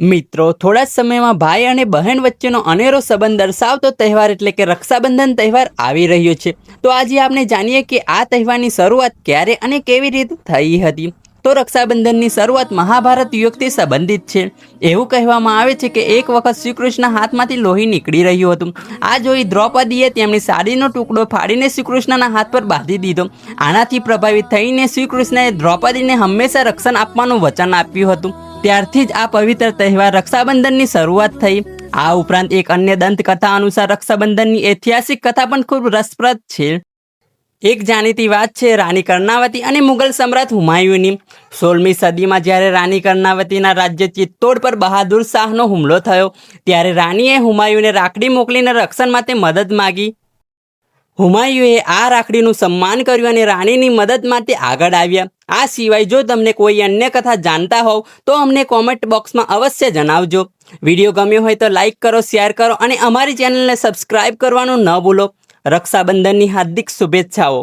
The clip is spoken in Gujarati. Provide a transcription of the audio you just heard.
મિત્રો, થોડા સમયમાં ભાઈ અને બહેન વચ્ચેનો અનેરો સંબંધ દર્શાવતો તહેવાર એટલે કે રક્ષાબંધન તહેવાર આવી રહ્યો છે. તો આજે આપણે જાણીએ કે આ તહેવારની શરૂઆત ક્યારે અને કેવી રીતે થઈ હતી. તો રક્ષાબંધનની શરૂઆત મહાભારત યુગથી સંબંધિત છે. એવું કહેવામાં આવે છે કે એક વખત શ્રીકૃષ્ણના હાથમાંથી લોહી નીકળી રહ્યું હતું. આ જોઈ દ્રૌપદીએ તેમની સાડીનો ટુકડો ફાડીને શ્રીકૃષ્ણના હાથ પર બાંધી દીધો. આનાથી પ્રભાવિત થઈને શ્રીકૃષ્ણએ દ્રૌપદીને હંમેશા રક્ષણ આપવાનું વચન આપ્યું હતું. ત્યારથી જ આ પવિત્ર તહેવાર રક્ષાબંધનની શરૂઆત થઈ. આ ઉપરાંત એક અન્ય દંતકથા અનુસાર રક્ષાબંધનની ઐતિહાસિક કથા પણ ખૂબ રસપ્રદ છે. એક જાણીતી વાત છે રાણી કર્ણાવતી અને મુઘલ સમ્રાટ હુમાયુની. સોળમી સદીમાં જ્યારે રાણી કર્ણાવતીના રાજ્ય ચિત્તોડ પર બહાદુર શાહનો હુમલો થયો, ત્યારે રાણીએ હુમાયુને રાખડી મોકલીને રક્ષણ માટે મદદ માગી. હુમાયુએ આ રાખડીનું સન્માન કર્યું અને રાણીની મદદ માટે આગળ આવ્યા. આ સિવાય જો તમને કોઈ અન્ય કથા જાણતા હોવ, તો અમને કોમેન્ટ બોક્સમાં અવશ્ય જણાવજો. વીડિયો ગમ્યો હોય તો લાઇક કરો શેર કરો અને અમારી ચેનલને સબસ્ક્રાઇબ કરવાનું ન ભૂલો. રક્ષાબંધનની હાર્દિક શુભેચ્છાઓ.